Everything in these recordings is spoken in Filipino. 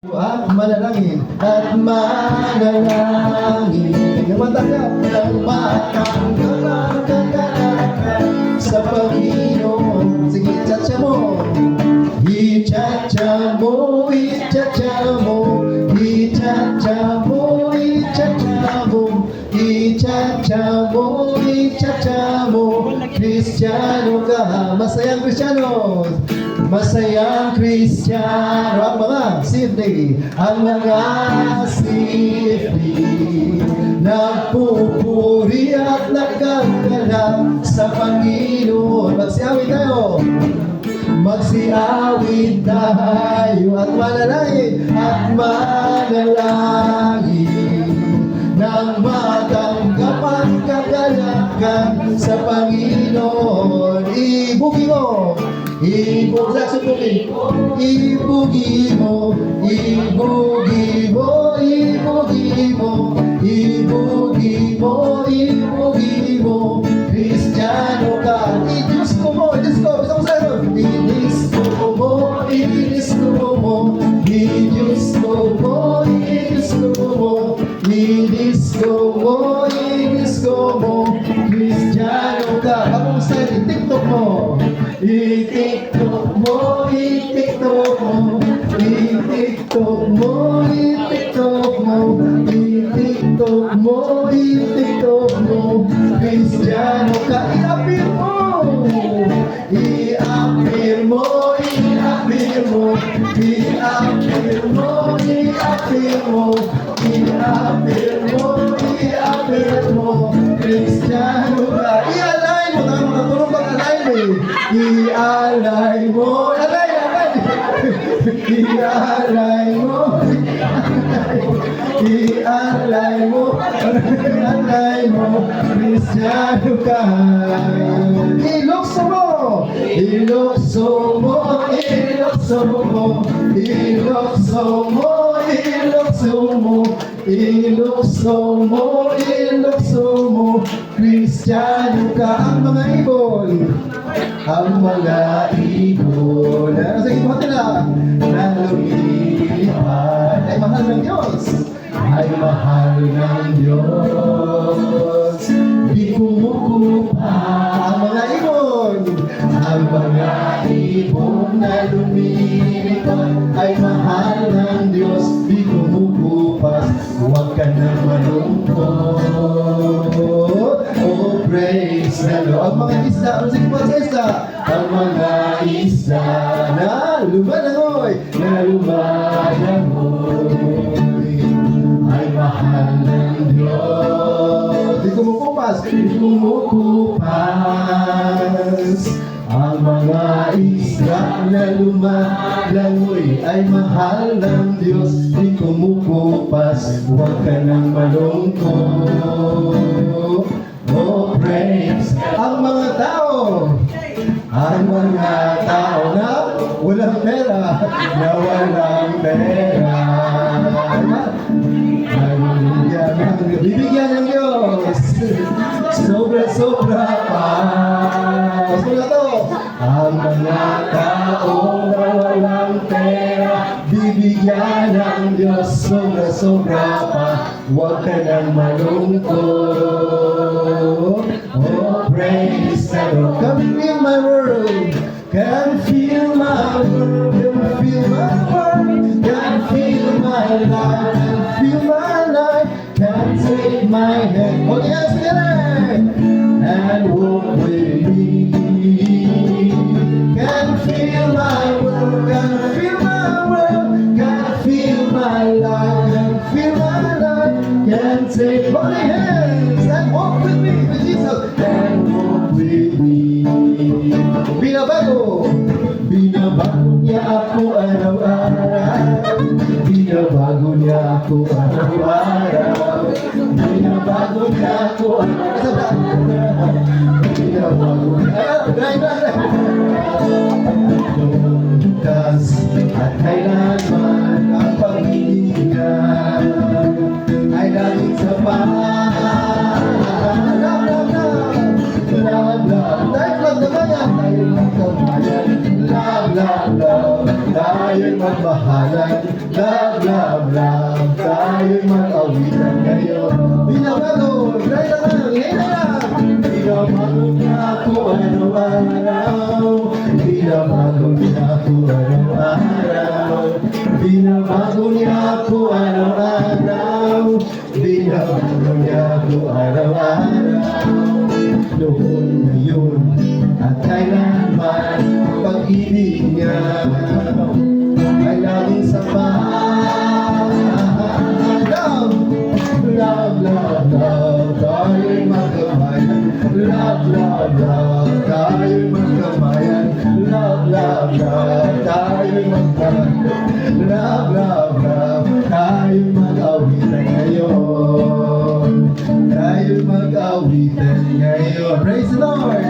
at manalangin at manalangin. Na matanggap ng matanggap Kristiyano ka, masayang Kristiyano. Masayang Kristiyano ang mga safety, ang mga safety Nagpupuri at nagkagalak sa Panginoon. Magsiawit tayo. Magsiawit tayo at manalangin at manalangin matanggap ang kagalakan sa Panginoon. Ibugi mo, ibugi. Sa subugi, ibugi mo, ibugi mo, ibugi mo, ibugi mo, ibugi mo, i-Diyos mo, i-Diyos mo, Kristiyano ka, akong style, i-TikTok mo, i-TikTok mo, i-TikTok mo, i-TikTok mo, i-TikTok mo, i-TikTok mo, i-TikTok mo, Kristiyano ka, i-appear mo, i-appear mo, i-appear mo, i-appear mo, i-appear mo, i-appear mo, i-appear mo, Kristiyano ka, i-align mo, tama mga tulong pag align mo eh. i-align mo, align, align, i-align mo, i-align mo, i-align mo, Kristiyano ka, ilukso mo, ilukso mo, ilukso mo, ilukso mo, ilukso mo, ilukso mo, ilukso mo, Kristiyano ka, ang mga ibon, ang mga ibon, na sa ibon nila, na lumilipad, ay mahal ng Diyos, ay mahal ng Diyos. Malungkot. Oh, praise the Lord. Ang mga isda, ang sige sa isda, ang mga isda na lumalangoy, na lumalangoy, ay mahal ng Diyos. Di kumukupas, di kumukupas. Isda na lumalangoy ay mahal ng Diyos. Di kumukupas, huwag ka nang malungkot. Oh, praise ang mga tao. Ang mga tao na walang pera, na walang pera. Bibigyan ng Diyos. Sobra-sobra bibigyan ng Diyos. Sobra-sobra pa. Huwag ka nang malungkot. Oh, praise the Lord. Come feel my world. Can feel my world. Can feel my world. Can feel my life. Can feel my life. Can take my hand. Oh, yes, together. And walk with me. Can take holy hands and me. With Jesus. And walk with. Binabago. Binabago niya ako araw-araw. Binabago niya ako araw-araw. Binabago niya ako araw-araw. Binabago niya ako Bukas love. Dahil love naman yan. Dahil love. Love, love. Dahil magmahalan. Love, Love, love, tayo'y mag-awitan ngayon. Binabago, try na lang, hey na lang. Binabago niya ako araw-araw. Binabago niya ako araw-araw. Binabago niya ako araw-araw. Binabago niya ako araw-araw. Noon, ngayon, at kailanman, pag-ibig niya ay laging sapat. Love, love, love, love, tayo'y magkamayan. Love, love, love, tayo'y magkamayan. Love, love, love, tayo'y magkamayan. Love, love, love, tayo'y mag-awitan ngayon. Tayo'y mag-awitan ngayon. Praise the Lord!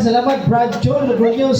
Nakasalamat Brad John Rodriguez